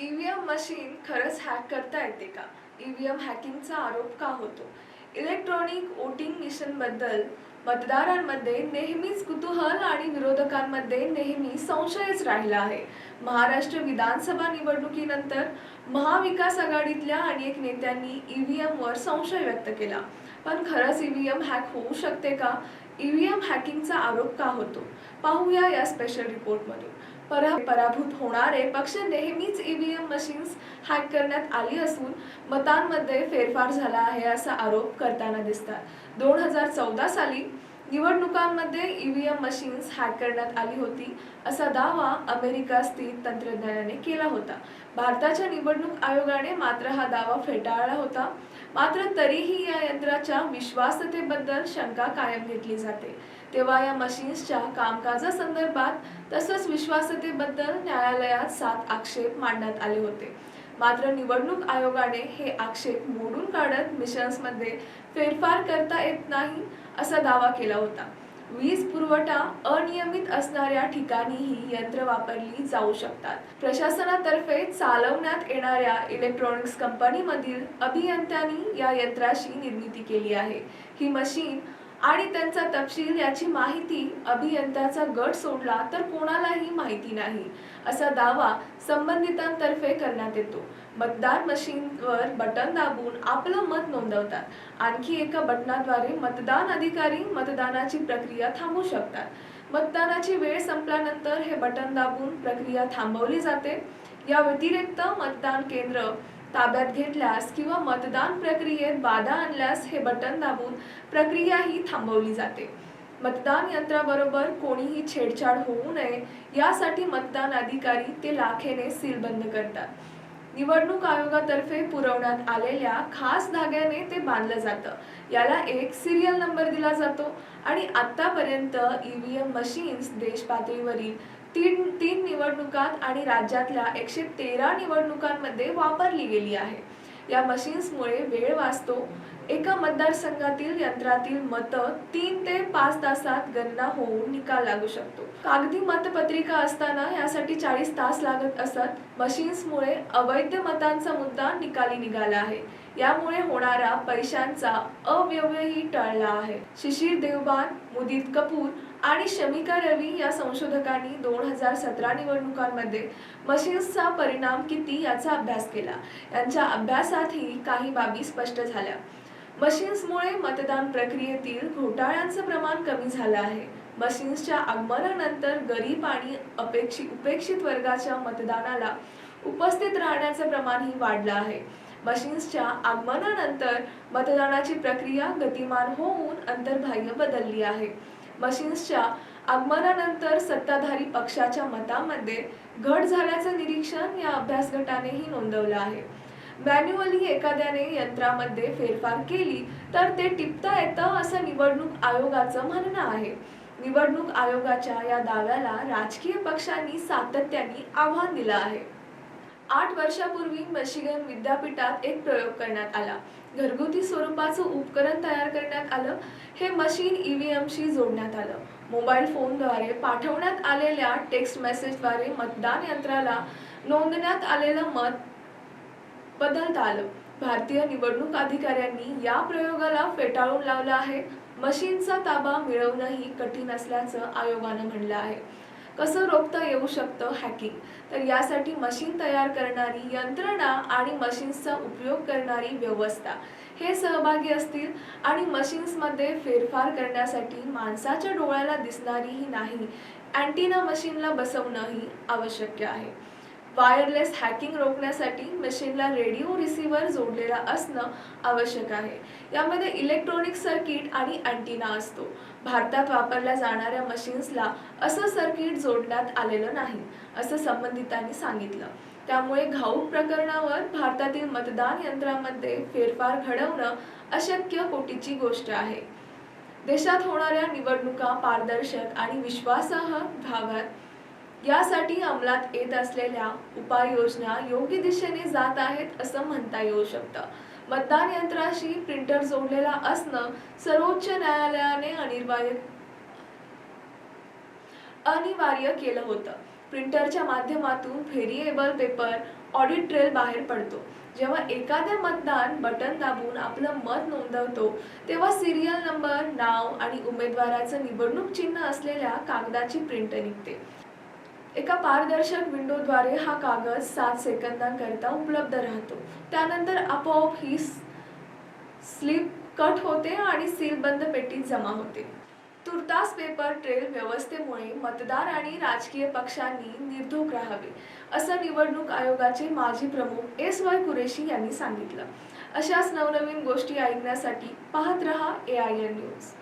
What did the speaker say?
EVM machine खरंच hack करता येते का? ईव्हीएम हॅकिंगचा आरोप का होतो? इलेक्ट्रॉनिक वोटिंग मिशनबद्दल मतदारांमध्ये नेहमीच कुतूहल आणि विरोधकांमध्ये नेहमी संशयच राहिला आहे. महाराष्ट्र विधानसभा निवडणुकीनंतर महाविकास आघाडीतल्या अनेक नेत्यांनी ईव्हीएमवर संशय व्यक्त केला. पण खरंच ईव्हीएम हॅक होऊ शकते का? ईव्हीएम हॅकिंगचा आरोप का होतो? पाहूया या स्पेशल रिपोर्टमधून परा पराभूत होणारे पक्ष नेहमीच ईव्हीएम मशीन्स हॅक करण्यात आली असून मतांमध्ये फेरफार झाला आहे असा आरोप करताना दिसतात. दोन हजार चौदा साली निवडणुकांमध्ये ईव्हीएम मशीन्स हॅक करण्यात आली होती असा दावा अमेरिका स्थित तंत्रज्ञानाने केला होता. भारताच्या निवडणूक आयोगाने मात्र हा दावा फेटाळला होता. मात्र तरीही या यंत्राच्या विश्वासतेबद्दल शंका कायम घेतली जाते. तेव्हा या मशीन्सच्या कामकाजासंदर्भात तसंच विश्वासतेबद्दल न्यायालयात सात आक्षेप मांडण्यात आले होते. मात्र निवडणूक आयोगाने हे आक्षेप मोडून काढत मिशन्समध्ये फेरफार करता येत नाही असा दावा केला होता. वीज पुरवठा अनियमित असणाऱ्या ठिकाणीही यंत्र वापरली जाऊ शकतात. प्रशासनातर्फे चालवण्यात येणाऱ्या इलेक्ट्रॉनिक्स कंपनीमधील अभियंत्यांनी या यंत्राची निर्मिती केली आहे. ही मशीन आणि त्यांचा तपशील याची माहिती अभियंत्याचा गट सोडला तर कोणालाही माहिती नाही असा दावा संबंधितांतर्फे करण्यात येतो. मतदार मशीनवर बटन दाबून आपलं मत नोंदवतात. आणखी एका बटनाद्वारे मतदान अधिकारी मतदानाची प्रक्रिया थांबवू शकतात. मतदानाची वेळ संपल्यानंतर हे बटन दाबून प्रक्रिया थांबवली जाते. या व्यतिरिक्त मतदान केंद्र ताब्यात घेतल्यास किंवा मतदान प्रक्रियेत बाधा आणल्यास हे बटन दाबून प्रक्रिया ही थांबवली जाते. मतदान यंत्राबरोबर कोणीही छेडछाड होऊ नये यासाठी मतदान अधिकारी ते लाखेने सीलबंद करतात. निवडणूक आयोगातर्फे पुरवण्यात आलेल्या खास धाग्याने ते बांधलं जातं. याला एक सिरियल नंबर दिला जातो आणि आतापर्यंत ईव्हीएम मशीन्स देश पातळीवरील तीन तीन निवडणुकात आणि राज्यातल्या एकशे तेरा निवडणुकांमध्ये वापरली गेली आहे. या मशीन्समुळे वेळ वाचतो. एका मतदारसंघातील यंत्रातील मतं तीन ते पाच तासात गणना होऊन निकाल लागू शकतो. कागदी मतपत्रिका असताना यासाठी चाळीस तास लागत असत. मशीन्समुळे अवैध मतांचा मुद्दा निकाली निघाला आहे. यामुळे होणारा पैशांचा अव्ययही टळला आहे. शिशिर देवबान मुदित कपूर आणि शमिका रवी या संशोधकांनी दोन हजार सतरा निवडणुकांमध्ये मशीन्सचा परिणाम किती याचा अभ्यास केला. यांच्या अभ्यासातही काही बाबी स्पष्ट झाल्या. मशीन्समुळे मतदान प्रक्रियेतील घोटाळ्यांचं प्रमाण कमी झालं आहे. मशीन्सच्या आगमनानंतर गरीब आणि अपेक्षित उपेक्षित वर्गाच्या मतदानाला उपस्थित राहण्याचं प्रमाणही वाढलं आहे. मशीन्सच्या आगमनानंतर मतदानाची प्रक्रिया गतिमान होऊन अंतर्बाह्य बदलली आहे. मशीन्सच्या आगमनानंतर सत्ताधारी पक्षाच्या मतामध्ये घट झाल्याचं निरीक्षण या अभ्यास गटानेही नोंदवलं आहे. मॅन्युअली एखाद्याने यंत्रामध्ये फेरफार केली तर ते टिपता येतं असं निवडणूक आयोगाचं म्हणणं आहे. निवडणूक आयोगाच्या या दाव्याला राजकीय पक्षांनी सातत्याने आव्हान दिलं आहे. आठ वर्षापूर्वी मिशिगन विद्यापीठात एक प्रयोग करण्यात आला. घरगुती स्वरूपाचं उपकरण तयार करण्यात आलं. हे मशीन ईव्हीएमशी जोडण्यात आलं. मोबाईल फोनद्वारे पाठवण्यात आलेल्या टेक्स्ट मेसेजद्वारे मतदान यंत्राला नोंदण्यात आलेलं मत बदलता आलं. भारतीय निवडणूक अधिकाऱ्यांनी या प्रयोगाला फेटाळून लावलं आहे. मशीनचा ताबा मिळवणंही कठीण असल्याचं आयोगानं म्हणलं आहे. कसं रोखता येऊ शकतं हॅकिंग तर यासाठी मशीन तयार करणारी यंत्रणा आणि मशीन्सचा उपयोग करणारी व्यवस्था. हे सहभागी असतील आणि मशीन्समध्ये फेरफार करण्यासाठी माणसाच्या डोळ्याला दिसणारीही नाही. अँटीना मशीनला बसवणंही आवश्यक आहे. वायरलेस हॅकिंग रोखण्यासाठी मशीनला रेडिओ रिसिव्हर जोडलेला असणं आवश्यक आहे. यामध्ये इलेक्ट्रॉनिक सर्किट आणि अँटिना असतो. भारतात वापरल्या जाणाऱ्या मशीन्सला असं सर्किट जोडण्यात आलेलं नाही असं संबंधितांनी सांगितलं. त्यामुळे घाऊक प्रकरणावर भारतातील मतदान यंत्रामध्ये फेरफार घडवणं अशक्य कोटीची गोष्ट आहे. देशात होणाऱ्या निवडणुका पारदर्शक आणि विश्वासार्ह व्हाव्यात यासाठी अंमलात येत असलेल्या उपाययोजना योग्य दिशेने जात आहेत असं म्हणता येऊ शकतं. मतदान यंत्राशी प्रिंटर जोडलेला असणं सर्वोच्च न्यायालयाने अनिवार्य अनिवार्य केलं होतं. प्रिंटरच्या माध्यमातून व्हेरिएबल पेपर ऑडिट ट्रेल बाहेर पडतो. जेव्हा एखाद्या मतदान बटन दाबून आपलं मत नोंदवतो तेव्हा सिरियल नंबर नाव आणि उमेदवाराचं निवडणूक चिन्ह असलेल्या कागदाची प्रिंट निघते. एका पारदर्शक विंडोद्वारे हा कागद सात सेकंदांकरिता उपलब्ध राहतो. त्यानंतर आपोआप ही स्लिप कट होते आणि सीलबंद पेटीत जमा होते. तुर्तास पेपर ट्रेल व्यवस्थेमुळे मतदार आणि राजकीय पक्षांनी निर्धोक राहावे असं निवडणूक आयोगाचे माजी प्रमुख एस वाय कुरेशी यांनी सांगितलं. अशाच नवनवीन गोष्टी ऐकण्यासाठी पाहत रहा ए आय एन न्यूज